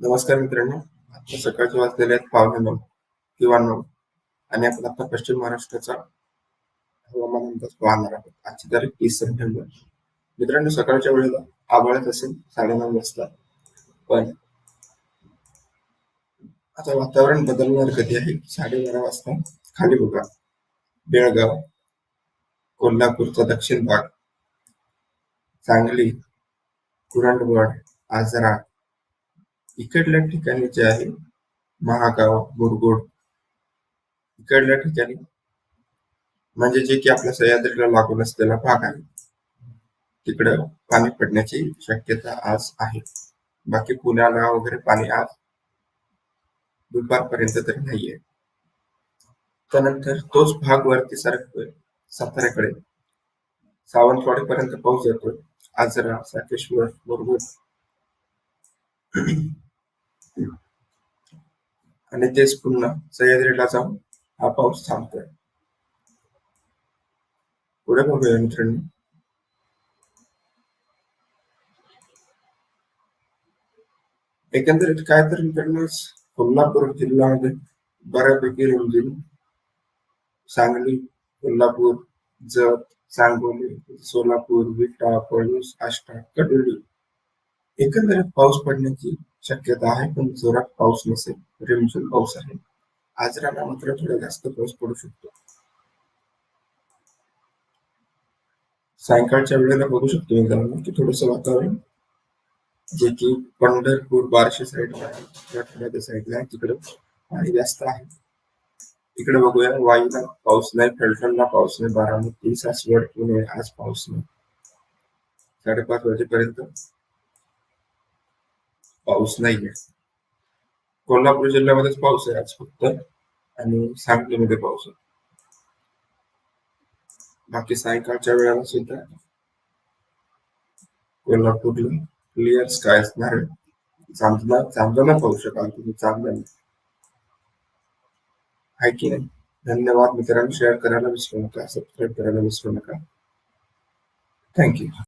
नमस्कार मित्रांनो. आता सकाळचे वाजलेले आहेत पावणे नऊ किंवा नऊ. आणि आपण आता पश्चिम महाराष्ट्राचा हवामान अंदाज पाहणार आहोत. आजची तारीख तीस सप्टेंबर. मित्रांनो सकाळच्या वेळेला आभाळच असेल साडेनऊ वाजता. पण आता वातावरण बदलणार कधी आहे? साडेबारा वाजता. खाली बघा. बेळगाव कोल्हापूरचा दक्षिण भाग सांगली कुरणवड आजरा इकडल्या ठिकाणी जे आहे महागाव मुरगुड इकडल्या ठिकाणी म्हणजे जे की आपल्या सह्याद्रीला लागून असलेला भाग आहे. तिकडं पाणी पडण्याची शक्यता आज आहे. बाकी पुण्याला वगैरे पाणी आज दुपारपर्यंत तरी नाहीये. त्यानंतर तोच भाग वरती सरकतोय साताऱ्याकडे सावंतवाडी पर्यंत पाऊस येतोय. आजरा साकेश्वर मुरगुड आणि तेच पुन्हा सह्याद्रीला जाऊन हा पाऊस थांबतोय. पुढे बघूया मित्रांनो. एकंदरीत काय तर मित्रांनो कोल्हापूर जिल्ह्यामध्ये बऱ्यापैकी रिमझिम सांगली कोल्हापूर जत सांगोली सोलापूर विटा पळूस आष्टा कडोली एकंदरीत पाऊस पडण्याची शक्यता आहे पण जोरात पाऊस नसेल रिमझिम पाऊस आहे. आजराला मात्र थोडा जास्त पाऊस पडू शकतो. सायंकाळच्या वेळेला बघू शकतो मित्रांनो की थोडस वातावरण जे की पंढरपूर बार्शी साईड आहे थोड्या साईडला आहे तिकडे पाणी जास्त आहे. इकडे बघूया वाईला पाऊस नाही फलटणला पाऊस नाही बारामती सासवड पुणे आज पाऊस नाही. साडेपाच वाजेपर्यंत पाऊस नाहीये. कोल्हापूर जिल्ह्यामध्येच पाऊस आहे आज फक्त आणि सांगलीमध्ये पाऊस आहे. बाकी सायंकाळच्या वेळेला सुद्धा कोल्हापूरला क्लिअर स्काय असणार आहे. चांदला चांदला पाहू शकाल तुम्ही चांदला आहे की नाही? धन्यवाद मित्रांनो शेअर करायला विसरू नका सबस्क्राईब करायला विसरू नका. थँक्यू